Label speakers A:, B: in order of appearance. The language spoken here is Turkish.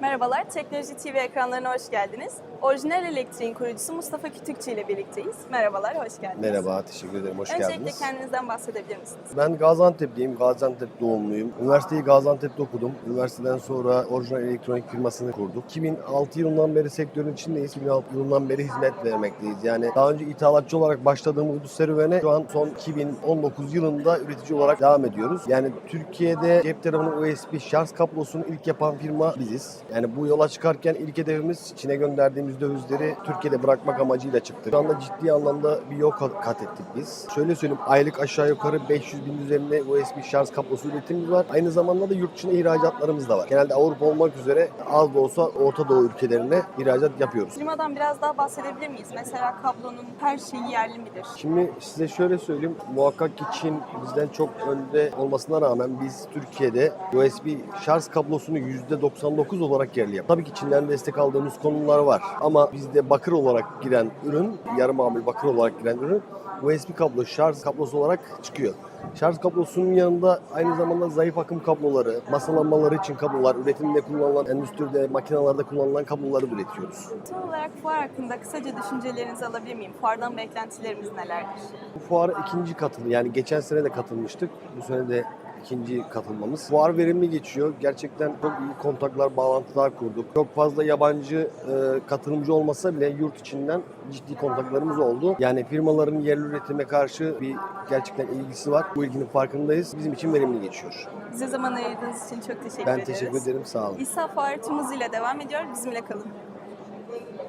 A: Merhabalar, Teknoloji TV ekranlarına hoş geldiniz. Orijinal Elektriğin kurucusu Mustafa Kütükçü ile birlikteyiz. Merhabalar, hoş geldiniz.
B: Merhaba, teşekkür ederim. Hoş
A: Öncelikle
B: geldiniz.
A: kendinizden bahsedebilir misiniz?
B: Ben Gaziantep'liyim. Gaziantep doğumluyum. Üniversiteyi Gaziantep'te okudum. Üniversiteden sonra orijinal elektronik firmasını kurduk. 2006 yılından beri sektörün içindeyiz. 2006 yılından beri hizmet vermekteyiz. Yani daha önce ithalatçı olarak başladığımız bu serüvene şu an son 2019 yılında üretici olarak devam ediyoruz. Yani Türkiye'de cep telefonu USB şarj kablosunu ilk yapan firma biziz. Yani bu yola çıkarken ilk hedefimiz Çin'e gönderdiğimiz dövizleri Türkiye'de bırakmak amacıyla çıktık. Şu anda ciddi anlamda bir yol kat ettik biz. Şöyle söyleyeyim aylık aşağı yukarı 500 bin üzerinde USB şarj kablosu üretimimiz var. Aynı zamanda da yurt dışına ihracatlarımız da var. Genelde Avrupa olmak üzere az da olsa Orta Doğu ülkelerine ihracat yapıyoruz.
A: Firmadan biraz daha bahsedebilir miyiz? Mesela kablonun her şeyi yerli midir?
B: Şimdi size şöyle söyleyeyim. Muhakkak ki Çin bizden çok önde olmasına rağmen biz Türkiye'de USB şarj kablosunu %99 olarak yerli yaptık. Tabii ki Çin'den destek aldığımız konular var. Ama bizde bakır olarak giren ürün, yarı mamul bakır olarak giren ürün USB kablo, şarj kablosu olarak çıkıyor. Şarj kablosunun yanında aynı zamanda zayıf akım kabloları, masa lambaları için kablolar, üretimde kullanılan, endüstride, makinalarda kullanılan kabloları üretiyoruz.
A: Son olarak fuar hakkında kısaca düşüncelerinizi alabilir miyim? Fuardan beklentilerimiz nelerdir?
B: Bu fuara ikinci katıl yani geçen sene de katılmıştık. Bu sene de ikinci katılmamız. Fuar verimli geçiyor. Gerçekten çok iyi kontaklar, bağlantılar kurduk. Çok fazla yabancı e, katılımcı olmasa bile yurt içinden ciddi kontaklarımız oldu. Yani firmaların yerli üretime karşı bir gerçekten ilgisi var. Bu ilginin farkındayız. Bizim için verimli geçiyor.
A: Bize zaman ayırdığınız için çok teşekkür
B: Ben
A: ediyoruz.
B: teşekkür ederim. Sağ olun.
A: İsa tüm hızıyla devam ediyor. Bizimle kalın.